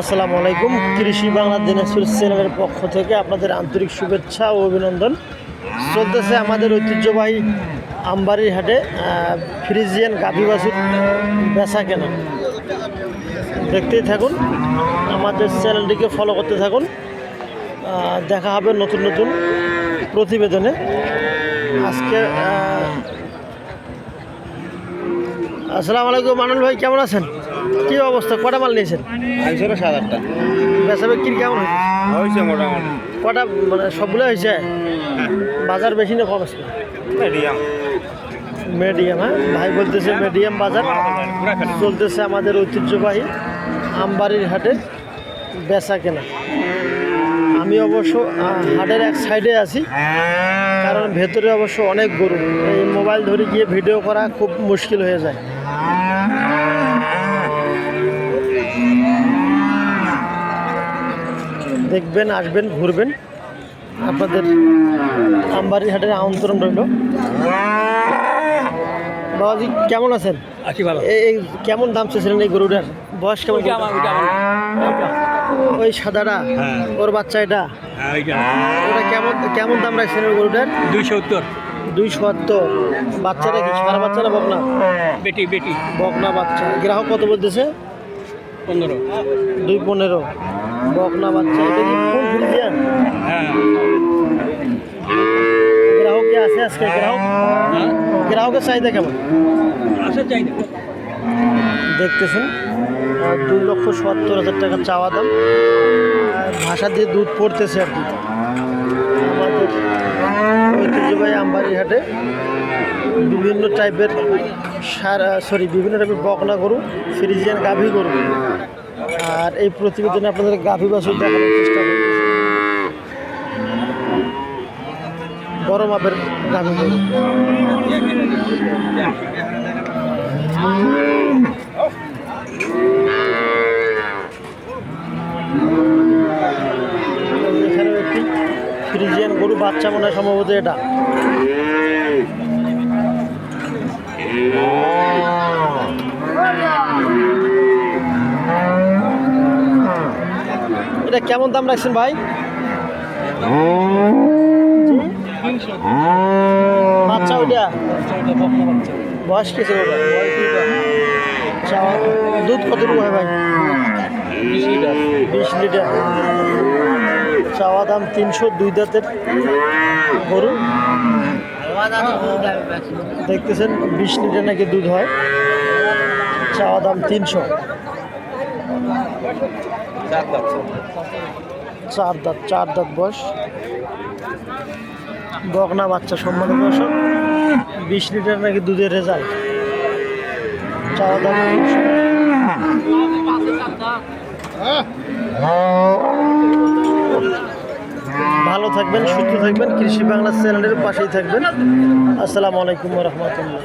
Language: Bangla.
আসসালামু আলাইকুম। কৃষি বাংলা দিনাজপুর চ্যানেলের পক্ষ থেকে আপনাদের আন্তরিক শুভেচ্ছা ও অভিনন্দন। চলতেছে আমাদের ঐতিহ্যবাহী আমবাড়ির হাটে ফ্রিজিয়ান গাভী বাছুর বেচা কেনা। দেখতেই থাকুন, আমাদের চ্যানেলটিকে ফলো করতে থাকুন। দেখা হবে নতুন নতুন প্রতিবেদনে। আজকে আসসালামু আলাইকুম মানুল ভাই, কেমন আছেন? কী অবস্থা? কটা মাল নিয়েছেন? সাত আটটা। বেচা বিক্রি কেমন হয়েছে? হয়েছে মোটামুটি। কটা মানে সবগুলো হয়েছে? বাজার বেশি না কম আছে? মিডিয়াম মিডিয়াম হ্যাঁ? ভাই বলতেছে মিডিয়াম বাজার। চলতেছে আমাদের ঐতিহ্যবাহী আমবাড়ির হাটে বেচা কেনা। আমি অবশ্য হাটের এক সাইডে আছি। কারণ ভেতরে অবশ্য অনেক গরু। এই মোবাইল ধরে গিয়ে ভিডিও করা খুব মুশকিল হয়ে যায়। দেখবেন আসবেন ঘুরবেন। আপনাদের আমবাড়ি হাটের আমন্ত্রণ রইল। বাবাজি কেমন আছেন? আছি ভালো। এই কেমন দাম চেয়েছিলেন এই গরুটার? বয়স কেমন ওই সাদাটা হ্যাঁ। ওর বাচ্চা এটা? হ্যাঁ ওটা কেমন কেমন দাম রাখছেন ওই গরুটার? দুইশো উত্তর দুই সত্তর। বাচ্চারা কি সারা বাচ্চারা বকনা? বেটি বেটি। বকনা বাচ্চা। গ্রাহক কত বলতেছে? পনেরো। দুই পনেরো। বকনা বাচ্চা এটা কি ফুল ফ্রিজিয়ান হ্যাঁ। গ্রাহক কি আছে আজকে? গ্রাহক? হ্যাঁ। গ্রাহকের চাহিদা কেমন? চাই না দেখতেছেন দুই লক্ষ সত্তর হাজার টাকা চাওয়া দাম। ভাষা দিয়ে দুধ পড়তেছে আর কি। আমাদের ঐতিহ্যবাহী আমবাড়ি হাটে। বিভিন্ন টাইপের সার সরি বিভিন্ন টাইপের বকনা গরু ফ্রিজিয়ান গাভী গরু। আর এই প্রতিবেদনে আপনাদের গাভী বাছুর দেখানোর চেষ্টা বড় মাপের গাভী গরু। এখানে একটি ফ্রিজিয়ান গরু, বাচ্চা মনে হয় সম্ভবত এটা। এটা কেমন দাম রাখছেন ভাই? বাচ্চা ওইটা? বয়স কি ছিল ওটা চাওয়া দুধ কতটুকু হয় ভাই? বিশ লিটার। চাওয়া দাম তিনশো দুই দাঁতের গরু। দেখতেছেন, বিশ লিটার নাকি দুধ হয়। চাওয়া দাম তিনশো। চার দাঁত চার দাঁত বয়স। গগনা বাচ্চা, সম্মানিত দর্শক, বিশ লিটার নাকি দুধের রেজাল্ট? চাওয়া দাম তিনশো। ভালো থাকবেন সুস্থ থাকবেন কৃষি বাংলা চ্যানেলের পাশেই থাকবেন। আসসালামু আলাইকুম রহমতুল্লাহ।